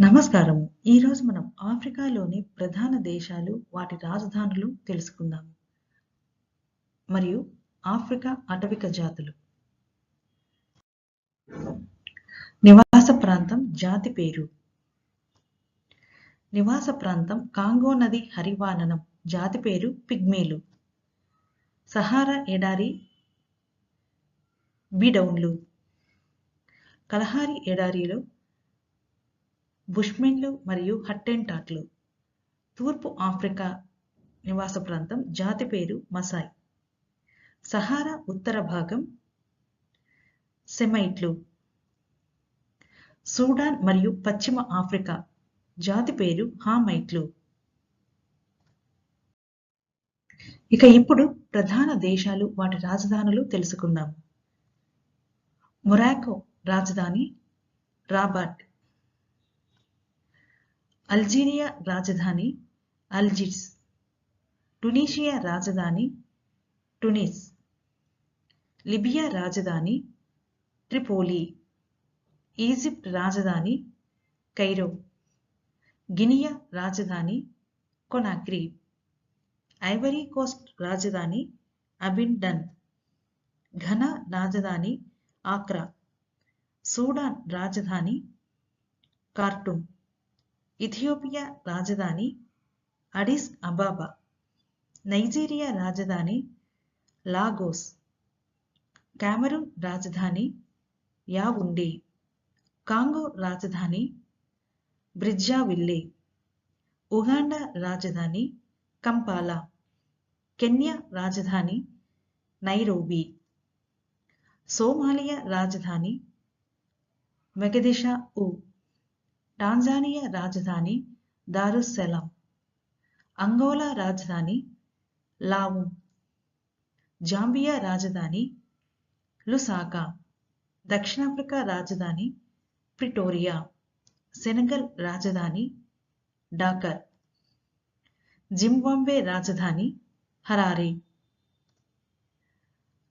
నమస్కారం ఈరోజు మనం ఆఫ్రికాలోని ప్రధాన దేశాలు వాటి రాజధానులు తెలుసుకుందాం. మరియు ఆఫ్రికా అటవిక జాతులు. నివాస ప్రాంతం జాతి పేరు. నివాస ప్రాంతం కాంగో నది హరివాననం. జాతి పేరు పిగ్మేలు. సహారా ఎడారి బిడౌన్లు. కలహారి ఎడారిలో బుష్మెన్లు మరియు హట్టెంటాట్లు తూర్పు ఆఫ్రికా నివాస ప్రాంతం జాతి పేరు మసాయ్. సహారా ఉత్తర భాగం సెమైట్లు. సూడాన్ మరియు పశ్చిమ ఆఫ్రికా జాతి పేరు హామైట్లు. ఇక ఇప్పుడు ప్రధాన దేశాలు వాటి రాజధానులు తెలుసుకుందాం. మొరాకో రాజధాని రాబాట్ అల్జీరియా రాజధాని అల్జిర్స్ టునీషియా రాజధాని టునిస్ లిబియా రాజధాని ట్రిపోలి ఈజిప్ట్ రాజధాని కైరో గినియా రాజధాని కొనాక్రీ ఐవరీ కోస్ట్ రాజధాని అబిండన్ ఘనా రాజధాని ఆక్రా సూడాన్ రాజధాని కార్టూమ్ ఇథియోపియా రాజధాని అడిస్ అబాబా నైజీరియా రాజధాని లాగోస్ కామరూన్ రాజధాని యావుండే కాంగో రాజధాని బ్రిజ్జావిల్లే ఉగాండా రాజధాని కంపాలా కెన్యా రాజధాని నైరోబీ సోమాలియా రాజధాని మెగదిషా ఉ టాంజానియా రాజధాని దారుస్సలాం అంగోలా రాజధాని లావు జాంబియా రాజధాని లుసాకా దక్షిణాఫ్రికా రాజధాని ప్రిటోరియా సెనగల్ రాజధాని డాకర్ జింబాంబే రాజధాని హరారే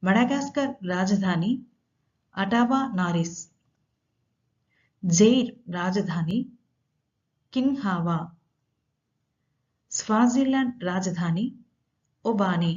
మడగాస్కర్ రాజధాని అటాబా నారిస్ ಜೈರ್ ರಾಜಧಾನಿ ಕಿನ್ಹಾವಾ ಸ್ವಾಜಿಲ್ಯಾಂಡ್ ರಾಜಧಾನಿ ಒಬಾನೆ